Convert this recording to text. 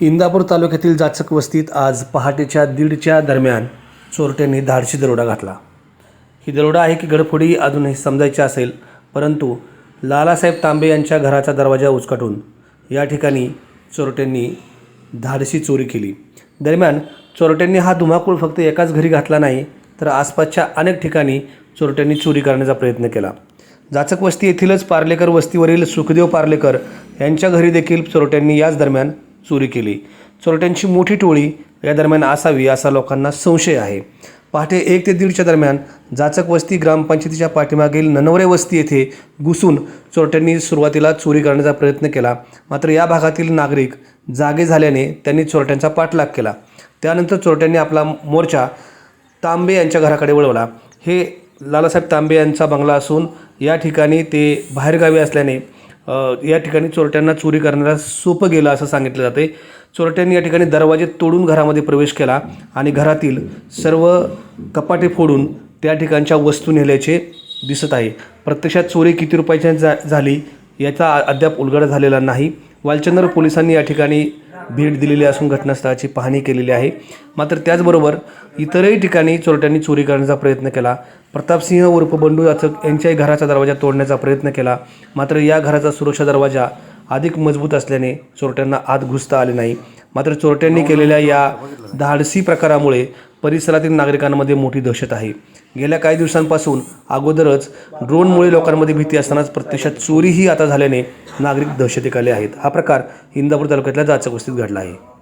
इंदापूर तालुक्यातील जाचक वस्तीत आज पहाटेच्या दीडच्या दरम्यान चोरट्यांनी धाडशी दरोडा घातला. ही दरोडा आहे की गडफोडी अजूनही समजायची असेल परंतु लालासाहेब तांबे यांच्या घराचा दरवाजा उचकाटून या ठिकाणी चोरट्यांनी धाडशी चोरी केली. दरम्यान चोरट्यांनी हा धुमाकूळ फक्त एकाच घरी घातला नाही तर आसपासच्या अनेक ठिकाणी चोरट्यांनी चोरी करण्याचा प्रयत्न केला. जाचक वस्ती येथीलच पार्लेकर वस्तीवरील सुखदेव पार्लेकर यांच्या घरी देखील चोरट्यांनी याच दरम्यान चोरी केली. चोरट्यांची मोठी टोळी या दरम्यान असावी असा लोकांना संशय आहे. पहाटे एक ते दीडच्या दरम्यान जाचक वस्ती ग्रामपंचायतीच्या पाठीमागील ननवरे वस्ती येथे घुसून चोरट्यांनी सुरुवातीला चोरी करण्याचा प्रयत्न केला. मात्र या भागातील नागरिक जागे झाल्याने त्यांनी चोरट्यांचा पाठलाग केला. त्यानंतर चोरट्यांनी आपला मोर्चा तांबे यांच्या घराकडे वळवला. हे लालासाहेब तांबे यांचा बंगला असून या ठिकाणी ते बाहेरगावी असल्याने या ठिकाणी चोरट्यांना चोरी करण्याला सोपं गेलं असं सांगितलं जाते चोरट्यांनी या ठिकाणी दरवाजे तोडून घरामध्ये प्रवेश केला आणि घरातील सर्व कपाटे फोडून त्या ठिकाणच्या वस्तू नेल्याचे दिसत आहे. प्रत्यक्षात चोरी किती रुपयाची जा झाली याचा अद्याप उलगडा झालेला नाही. वालचंद्र पोलिसांनी या ठिकाणी भेट दिलेली असून घटनास्थळाची पाहणी केलेली आहे. मात्र त्याचबरोबर इतरही ठिकाणी चोरट्यांनी चोरी करण्याचा प्रयत्न केला. प्रतापसिंह उर्फ बंडू याचक यांच्याही घराचा दरवाजा तोडण्याचा प्रयत्न केला. मात्र या घराचा सुरक्षा दरवाजा अधिक मजबूत असल्याने चोरट्यांना आत घुसता आले नाही. मात्र चोरट्यांनी केलेल्या या धाडसी प्रकारामुळे परिसरातील नागरिकांमध्ये मोठी दहशत आहे. गेल्या काही दिवसांपासून अगोदरच ड्रोनमुळे लोकांमध्ये भीती असतानाच प्रत्यक्षात चोरीही आता झाल्याने नागरिक दहशतीखाली आहेत. हा प्रकार इंदापूर तालुक्यातल्या जाचक वस्तीत घडला आहे.